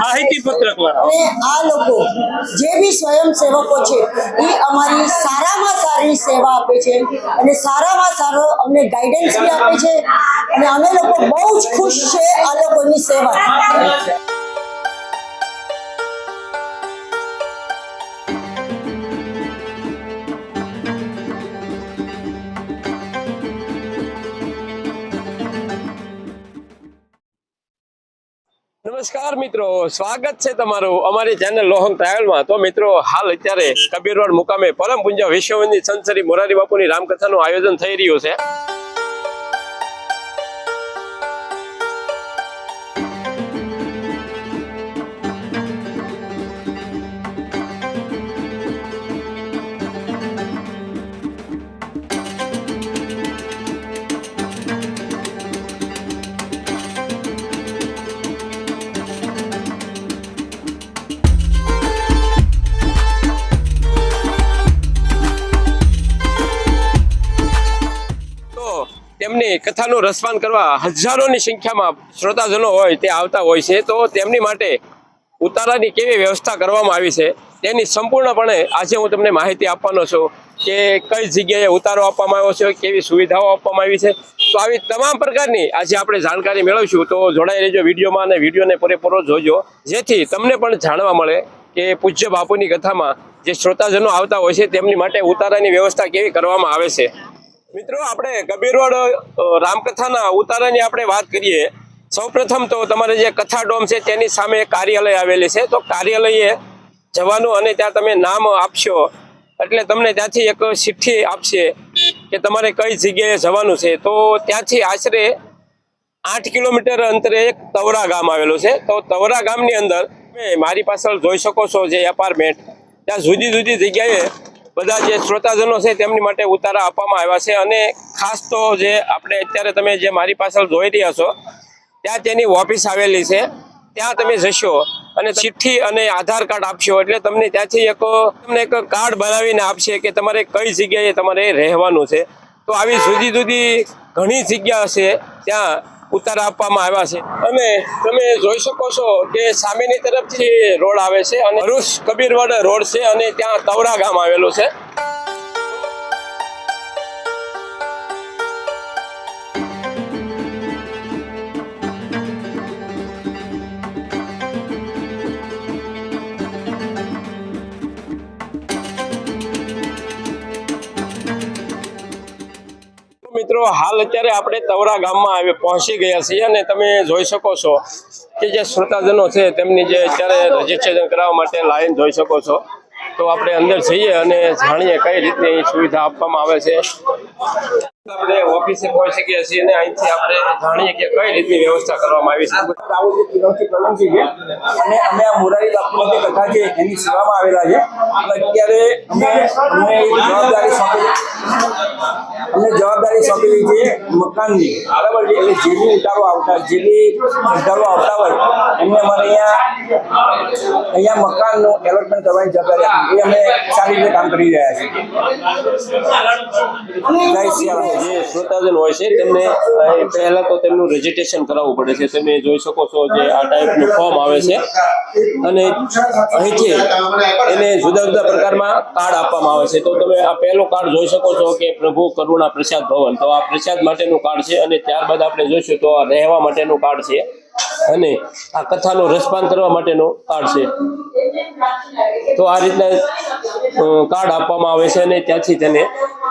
માહિતી પત્રક આ લોકો જે બી સ્વયંસેવકો છે એ અમારી સારામાં સારી સેવા આપે છે અને સારામાં સારો અમને ગાઈડન્સ બી આપે છે અને અમે લોકો બહુ જ ખુશ છે આ લોકોની સેવા. નમસ્કાર મિત્રો, સ્વાગત છે તમારું અમારી ચેનલ લોહંગ ટ્રાવેલમાં તો મિત્રો, હાલ અત્યારે કબીરવાડ મુકામે પરમ પૂંજા વિશ્વવંદિત સંસરી મોરારી બાપુની રામકથાનું આયોજન થઈ રહ્યું છે. તેમની કથાનું રસપાન કરવા હજારોની સંખ્યામાં શ્રોતાજનો હોય તે આવતા હોય છે. તો તેમની માટે ઉતારાની કેવી વ્યવસ્થા કરવામાં આવી છે તેની સંપૂર્ણપણે આજે હું તમને માહિતી આપવાનો છું કે કઈ જગ્યાએ ઉતારો આપવામાં આવ્યો છે, કેવી સુવિધાઓ આપવામાં આવી છે. તો આવી તમામ પ્રકારની આજે આપણે જાણકારી મેળવીશું. તો જોડાઈ રહેજો વિડીયોમાં અને વિડીયોને પૂરેપૂરો જોજો. જેથી તમને પણ જાણવા મળે કે પૂજ્ય બાપુની કથામાં જે શ્રોતાજનો આવતા હોય છે, તેમની માટે ઉતારાની વ્યવસ્થા કેવી કરવામાં આવે છે. મિત્રો, આપણે કબીરવાડ રામકથાના ઉતારાની આપણે વાત કરીએ. સૌપ્રથમ તો તમારે જે કથા ડોમ છે તેની સામે કાર્યાલય આવેલી છે. તો કાર્યાલયે જવાનું અને ત્યાં તમે નામ આપશો. એટલે તમને ત્યાંથી એક ચિઠ્ઠી આપશે કે તમારે કઈ જગ્યાએ જવાનું છે. તો ત્યાંથી આશરે આઠ કિલોમીટર અંતરે એક તવરા ગામ આવેલું છે. તો તવરા ગામની અંદર મારી પાછળ જોઈ શકો છો જે એપાર્ટમેન્ટ ત્યાં જુદી જુદી જગ્યાએ બધા જે શ્રોતાજનો છે તેમની માટે ઉતારા આપવામાં આવ્યા છે અને ખાસ તો જે આપણે અત્યારે તમે જે મારી પાછળ જોઈ રહ્યા છો, ત્યાં તેની ઓફિસ આવેલી છે, ત્યાં તમે જશો અને ચિઠ્ઠી અને આધાર કાર્ડ આપશો એટલે તમને ત્યાંથી એક, તમને એક કાર્ડ બનાવીને આપશે કે તમારે કઈ જગ્યાએ તમારે રહેવાનું છે. તો આવી જુદી જુદી ઘણી જગ્યા છે ત્યાં ઉતારા આપવામાં આવ્યા છે. અને તમે જોઈ શકો છો કે સામેની તરફથી રોડ આવે છે અને ભરૂચ કબીરવાડ રોડ છે અને ત્યાં તવરા ગામ આવેલું છે. મિત્રો, હાલ અત્યારે આપણે તવરા ગામમાં આવી પહોંચી ગયા છીએ અને તમે જોઈ શકો છો કે જે શ્રોતાજનો છે તેમની જે અત્યારે રજીસ્ટ્રેશન કરાવવા માટે લાઈન જોઈ શકો છો. તો આપણે અંદર જઈએ અને જાણીએ કઈ રીતની સુવિધા આપવામાં આવે છે. આપણે ઓફિસે પહોંચી ગયા છીએ અને અહીંથી આપણે જાણીએ કે કઈ રીતની વ્યવસ્થા કરવામાં આવી છે. જે તિરંગી પ્રલંગજી છે અને અમે આ મોરારી બાપુની કથા છે એની સેવામાં આવેલા છે. અત્યારે અમે જવાબદારી સોંપી અમને જવાબદારી સોંપેલી છે મકાનની. બરાબર છે? એટલે જે બી ઉતારો આવતા જે બી ઉતારો આવતા હોય, એમને અમારે અહીંયા અહીંયા મકાનનું એલોટમેન્ટ કરવાની જવાબદારી આપી. એ અમે સારી રીતે કામ કરી રહ્યા છીએ. જય સિયારામ જે શ્રોતાજન હોય છે, તેમને પહેલા તો તેમનું રજીસ્ટ્રેશન કરાવવું પડે છે. તમે જોઈ શકો છો જે આ ટાઈપનું ફોર્મ આવે છે. અને અહીંથી એને જુદા જુદા પ્રકારમાં કાર્ડ આપવામાં આવે છે. તો તમે આ પહેલો કાર્ડ જોઈ શકો છો કે પ્રભુ કરુણા પ્રસાદ ભવન. તો આ પ્રસાદ માટેનું કાર્ડ છે અને ત્યારબાદ આપણે જોઈશું તો આ રહેવા માટેનું કાર્ડ છે અને આ કથાનું રસપાન કરવા માટેનું કાર્ડ છે. તો આ રીતના કાર્ડ આપવામાં આવે છે અને ત્યાંથી તેને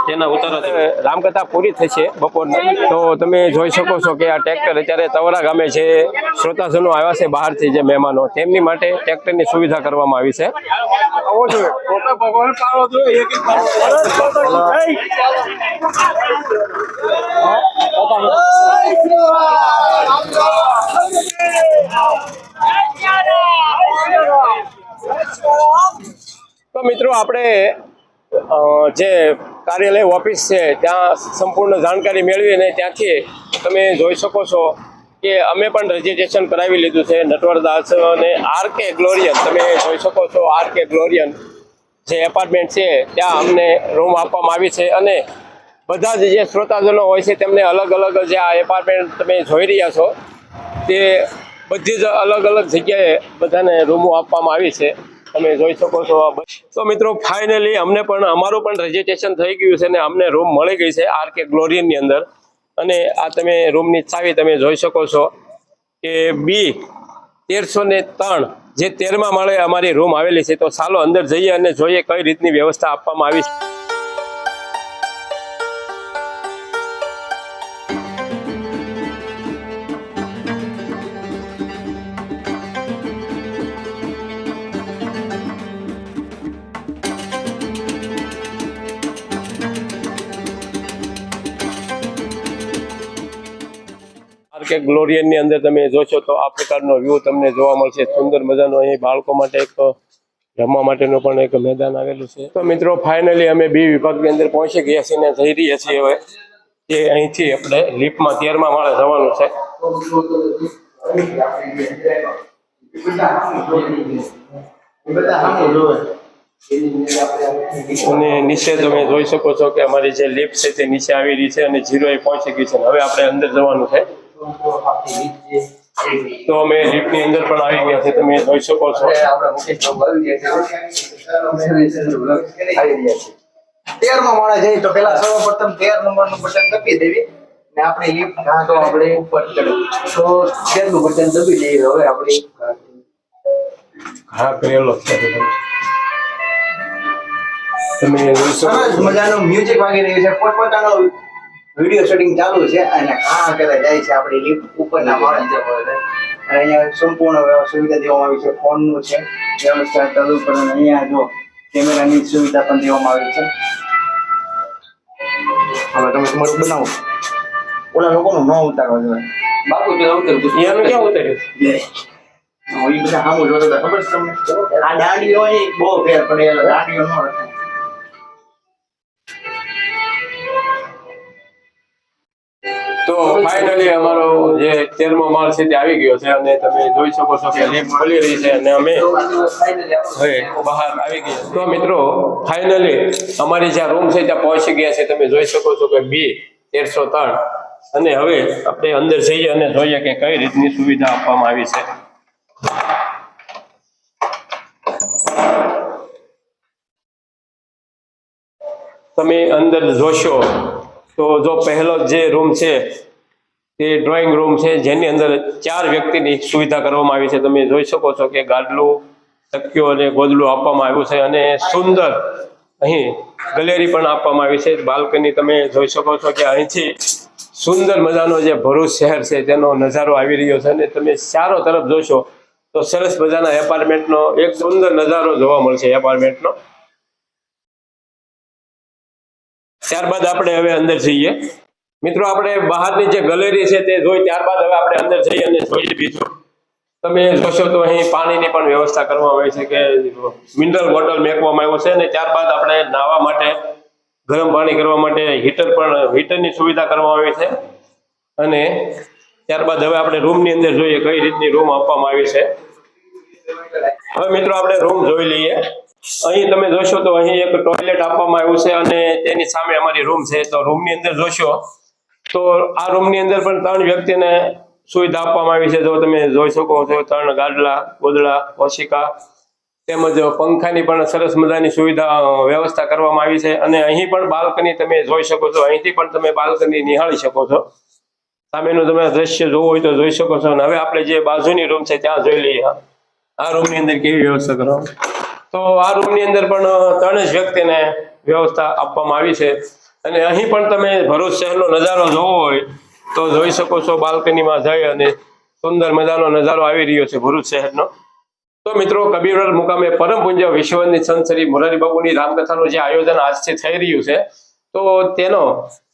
તેના ઉતારા રામકથા પૂરી થશે બપોરના તો તમે જોઈ શકો છો કે આ ટ્રેક્ટર અત્યારે તવરા ગામે જે શ્રોતાજનો આવ્યા છે બહારથી જે મહેમાનો તેમની માટે ટ્રેક્ટરની સુવિધા કરવામાં આવી છે તો મિત્રો આપણે જે કાર્યાલય ઓફિસ છે, ત્યાં સંપૂર્ણ જાણકારી મેળવીને ત્યાંથી તમે જોઈ શકો છો કે અમે પણ રજીસ્ટ્રેશન કરાવી લીધું છે નટવરદાસ અને આર કે ગ્લોરિયન તમે જોઈ શકો છો આર કે ગ્લોરિયન જે એપાર્ટમેન્ટ છે, ત્યાં અમને રૂમ આપવામાં આવી છે અને બધા જ જે શ્રોતાજનો હોય છે, તેમને અલગ અલગ જે આ એપાર્ટમેન્ટ તમે જોઈ રહ્યા છો, તે બધી જ અલગ અલગ જગ્યાએ બધાને રૂમો આપવામાં આવી છે. તમે જોઈ શકો છો તો મિત્રો ફાઇનલી અમને પણ, અમારું પણ રજીસ્ટ્રેશન થઈ ગયું છે ને અમને રૂમ મળી ગઈ છે આર કે ગ્લોરિયનની અંદર. અને આ તમે રૂમની ચાવી તમે જોઈ શકો છો કે બી તેરસો ને ત્રણ જે તેરમા માળે અમારી રૂમ આવેલી છે. તો ચાલો અંદર જઈએ અને જોઈએ કઈ રીતની વ્યવસ્થા આપવામાં આવી છે. કે ગ્લોરિયનની અંદર તમે જોશો તો આ પ્રકારનો વ્યૂ તમને જોવા મળશે. સુંદર મજાનો અહીં બાળકો માટે એક રમવા માટેનું પણ એક મેદાન આવેલું છે. તો મિત્રો ફાઇનલી અમે બી વિભાગની અંદર પહોંચી ગયા છીએ ને જઈ રહ્યા છીએ હવે. એ અહીંથી આપણે લિફ્ટમાં તેરમાં માળે જવાનું છે. અને તમે જોઈ શકો છો કે અમારી જે લિફ્ટ છે તે નીચે આવી રહી છે અને જીરો એ પહોંચી ગઈ છે. હવે આપણે અંદર જવાનું છે. તો અમે લિફ્ટની અંદર પણ આવી ગયા છે તમે જોઈ શકો છો. તેરમાં માણસ જઈએ તો પેલા સર્વપ્રથમ તેર નંબરનું બટન દબી દેવી ને આપણે લિફ્ટ ના તો આપણે ઉપર ચડવું. તો તેરનું બટન દબી દઈએ હવે આપણે હા કરેલો છે તમે. જોઈ શકો મજાનું મ્યુઝિક વાગી રહ્યું છે. પોતપોતાનો વીડિયો શૂટિંગ ચાલુ છે અને કાં કરે જાય છે આપણી લિફ્ટ ઉપરના માળે અને અહીંયા સંપૂર્ણ સુવિધા દેવામાં આવી છે ફોનનું છે વ્યવસ્થા ચાલુ પર અહીંયા જો કેમેરાની સુવિધા પણ દેવામાં આવી છે. હવે તમે તમારું બનાવો. ઓલા લોકોનું ન ઉતારવા જોઈએ. બાપુ પેલા ઉતર અહીંયાનું ક્યાં ઉતર્યું? એ બધા સામું જોતા ખબર છે તમને? આ દાંડીઓ એ બહુ ફેર પડે એટલે દાંડીઓ ન તો ફાઇનલી અમારો જે તેરમો માળ છે તે આવી ગયો છે અને તમે જોઈ શકો છો કે લિફ્ટ ખુલી રહી છે અને અમે બહાર આવી ગયા. તો મિત્રો ફાઇનલી અમારી જ્યાં રૂમ છે ત્યાં પહોંચી ગયા છે. તમે જોઈ શકો છો કે બી તેરસો ત્રણ. અને હવે આપણે અંદર જઈએ અને જોઈએ કે કઈ રીતની સુવિધા આપવામાં આવી છે. તમે અંદર જોશો તો જો પહેલો જે રૂમ છે, તે ડ્રોઈંગ રૂમ છે, જેની અંદર ચાર વ્યક્તિની સુવિધા કરવામાં આવી છે. તમે જોઈ શકો છો કે ગાડલું તકીઓ અને ગોદલું આપવામાં આવ્યું છે અને સુંદર અહીં ગેલેરી પણ આપવામાં આવી છે. બાલ્કની તમે જોઈ શકો છો કે અહીંથી સુંદર મજાનો જે ભરૂચ શહેર છે, તેનો નજારો આવી રહ્યો છે અને તમે ચારો તરફ જોશો તો સરસ મજાના એપાર્ટમેન્ટનો એક સુંદર નજારો જોવા મળશે એપાર્ટમેન્ટનો ત્યારબાદ આપણે હવે અંદર જઈએ. મિત્રો, આપણે બહારની જે ગેલેરી છે તે જોઈ, ત્યારબાદ હવે આપણે અંદર જઈએ અને જોઈએ બીજું. તમે જોશો તો અહીં પાણીની પણ વ્યવસ્થા કરવામાં આવી છે કે મિનરલ બોટલ મેકવામાં આવ્યો છે અને ત્યારબાદ આપણે નાવા માટે, ગરમ પાણી કરવા માટે હીટર પણ, હીટરની સુવિધા કરવામાં આવી છે. અને ત્યારબાદ હવે આપણે રૂમની અંદર જોઈએ કઈ રીતની રૂમ આપવામાં આવી છે. હવે મિત્રો, આપણે રૂમ જોઈ લઈએ. અહીં તમે જોશો તો અહીં એક ટોયલેટ આપવામાં આવ્યું છે અને તેની સામે અમારી રૂમ છે. તો રૂમની અંદર જોશો તો આ રૂમની અંદર પણ ત્રણ વ્યક્તિને સુવિધા આપવામાં આવી છે. જો તમે જોઈ શકો છો, ત્રણ ગાડલા, ગોદડા, ઓશિકા તેમજ પંખાની પણ સરસ મજાની સુવિધા વ્યવસ્થા કરવામાં આવી છે. અને અહીં પણ બાલ્કની તમે જોઈ શકો છો. અહીંથી પણ તમે બાલ્કની નિહાળી શકો છો. સામેનું તમે દ્રશ્ય જોવું હોય તો જોઈ શકો છો. અને હવે આપણે જે બાજુની રૂમ છે, ત્યાં જોઈ લઈએ. આ રૂમની અંદર કેવી વ્યવસ્થા કરો? તો આ રૂમની અંદર પણ ત્રણ જ વ્યક્તિને વ્યવસ્થા આપવામાં આવી છે. અને અહીં પણ તમે ભરૂચ શહેરનો નજારો જોવો હોય, તો જોઈ શકો છો બાલ્કનીમાં જઈ અને સુંદર મજાનો નજારો આવી રહ્યો છે ભરૂચ શહેરનો. તો મિત્રો કબીરવર મુકામે પરમ પૂજ્ય વિશ્વની સંત શ્રી મોરારી બાબુની રામકથાનું જે આયોજન આજથી થઈ રહ્યું છે, તો તેનો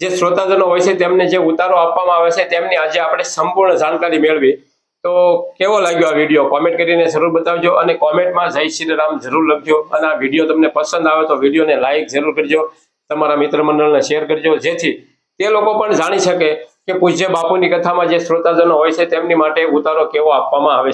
જે શ્રોતાજનો હોય છે, તેમને જે ઉતારો આપવામાં આવે છે, તેમની આજે આપણે સંપૂર્ણ જાણકારી મેળવી. તો કેવો લાગ્યો આ વીડિયો કોમેન્ટ કરીને જરૂર બતાવજો અને કોમેન્ટમાં જય શ્રી રામ જરૂર લખજો. અને આ વીડિયો તમને પસંદ આવે તો વિડીયોને લાઇક જરૂર કરજો. તમારા મિત્ર મંડળને શેર કરજો. જેથી તે લોકો પણ જાણી શકે કે પૂજ્ય બાપુની કથામાં જે શ્રોતાજનો હોય છે, તેમની માટે ઉતારો કેવો આપવામાં આવે છે.